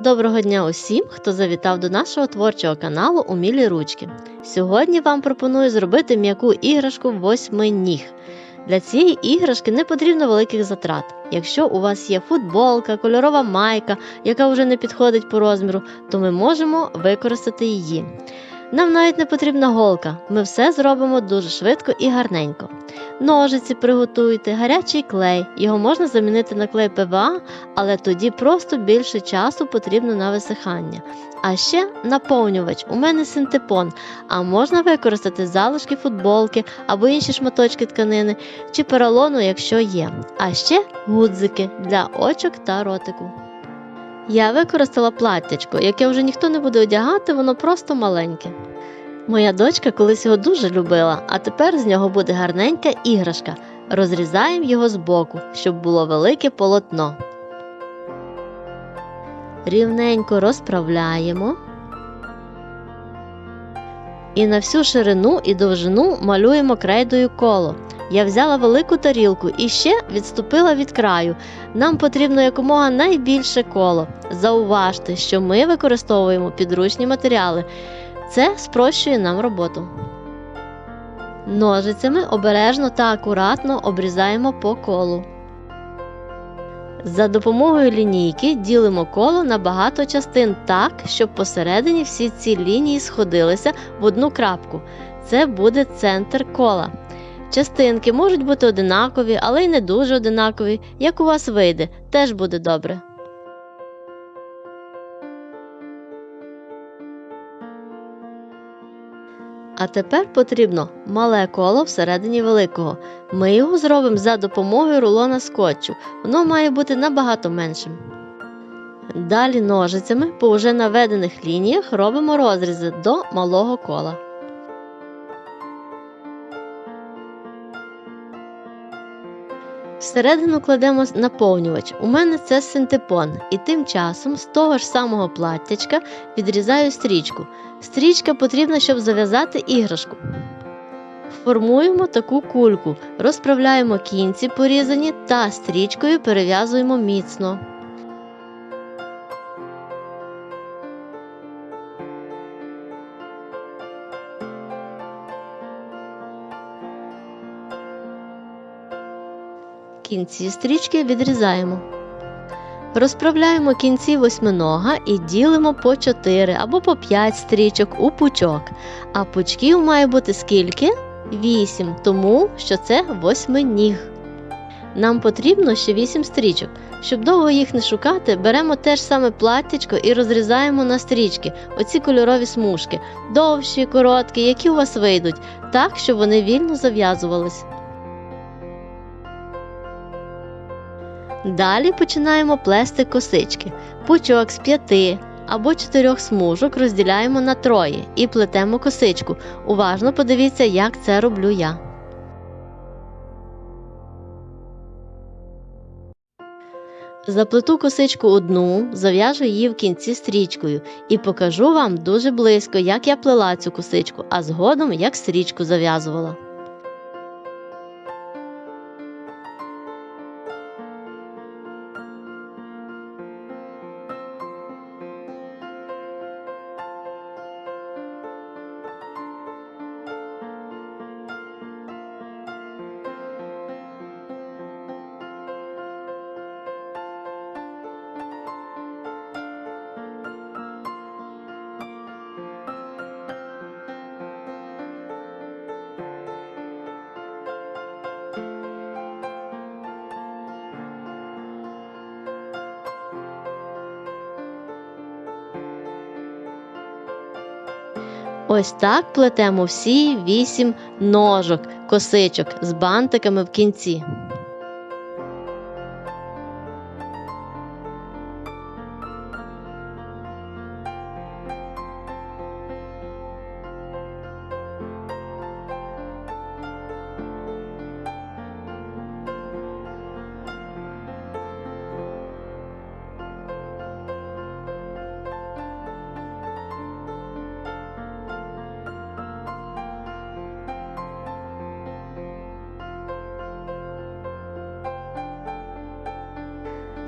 Доброго дня усім, хто завітав до нашого творчого каналу Умілі ручки. Сьогодні вам пропоную зробити м'яку іграшку восьминіг. Для цієї іграшки не потрібно великих затрат. Якщо у вас є футболка, кольорова майка, яка вже не підходить по розміру, то ми можемо використати її. Нам навіть не потрібна голка, ми все зробимо дуже швидко і гарненько. Ножиці приготуйте, гарячий клей. Його можна замінити на клей ПВА, але тоді просто більше часу потрібно на висихання. А ще наповнювач. У мене синтепон, а можна використати залишки футболки або інші шматочки тканини чи поролону, якщо є. А ще гудзики для очок та ротику. Я використала платтячко, яке вже ніхто не буде одягати, воно просто маленьке. Моя дочка колись його дуже любила, а тепер з нього буде гарненька іграшка. Розрізаємо його збоку, щоб було велике полотно. Рівненько розправляємо. І на всю ширину і довжину малюємо крейдою коло. Я взяла велику тарілку і ще відступила від краю. Нам потрібно якомога найбільше коло. Зауважте, що ми використовуємо підручні матеріали. Це спрощує нам роботу. Ножицями обережно та акуратно обрізаємо по колу. За допомогою лінійки ділимо коло на багато частин так, щоб посередині всі ці лінії сходилися в одну крапку. Це буде центр кола. Частинки можуть бути одинакові, але й не дуже одинакові. Як у вас вийде, теж буде добре. А тепер потрібно мале коло всередині великого. Ми його зробимо за допомогою рулона скотчу. Воно має бути набагато меншим. Далі ножицями по вже наведених лініях робимо розрізи до малого кола. Всередину кладемо наповнювач. У мене це синтепон, і тим часом з того ж самого платтячка відрізаю стрічку. Стрічка потрібна, щоб зав'язати іграшку. Формуємо таку кульку, розправляємо кінці порізані та стрічкою перев'язуємо міцно. Кінці стрічки відрізаємо. Розправляємо кінці восьминога і ділимо по 4 або по 5 стрічок у пучок. А пучків має бути скільки? 8, тому що це восьминіг. Нам потрібно ще 8 стрічок. Щоб довго їх не шукати, беремо те ж саме платтячко і розрізаємо на стрічки, оці кольорові смужки, довші, короткі, які у вас вийдуть, так, щоб вони вільно зав'язувались. Далі починаємо плести косички. Пучок з п'яти або чотирьох смужок розділяємо на троє і плетемо косичку. Уважно подивіться, як це роблю я. Заплету косичку одну, зав'яжу її в кінці стрічкою і покажу вам дуже близько, як я плела цю косичку, а згодом як стрічку зав'язувала. Ось так плетемо всі вісім ножок, косичок з бантиками в кінці.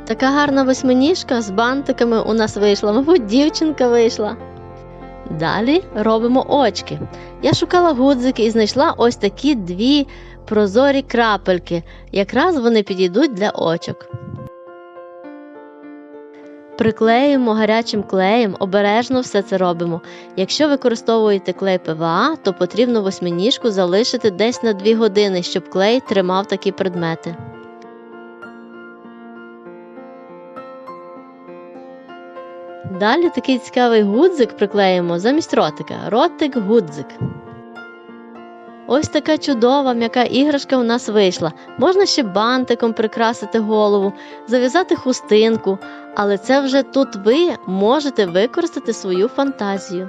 Така гарна восьминіжка з бантиками у нас вийшла, мабуть, дівчинка вийшла. Далі робимо очки. Я шукала гудзики і знайшла ось такі дві прозорі крапельки. Якраз вони підійдуть для очок. Приклеюємо гарячим клеєм, обережно все це робимо. Якщо використовуєте клей ПВА, то потрібно восьминіжку залишити десь на 2 години, щоб клей тримав такі предмети. Далі такий цікавий гудзик приклеїмо замість ротика. Ротик-гудзик. Ось така чудова м'яка іграшка у нас вийшла. Можна ще бантиком прикрасити голову, зав'язати хустинку, але це вже тут ви можете використати свою фантазію.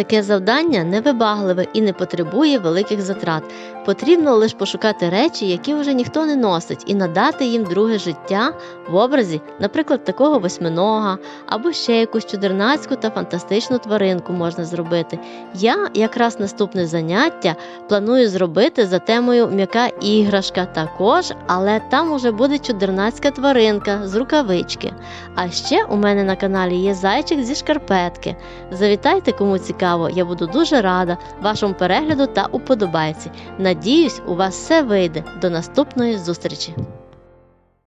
Таке завдання невибагливе і не потребує великих затрат. Потрібно лише пошукати речі, які вже ніхто не носить, і надати їм друге життя в образі, наприклад, такого восьминога або ще якусь чудернацьку та фантастичну тваринку можна зробити. Я якраз наступне заняття планую зробити за темою м'яка іграшка також, але там уже буде чудернацька тваринка з рукавички. А ще у мене на каналі є зайчик зі шкарпетки. Завітайте, кому цікаво, я буду дуже рада вашому перегляду та уподобайці. Надіюсь, у вас все вийде. До наступної зустрічі!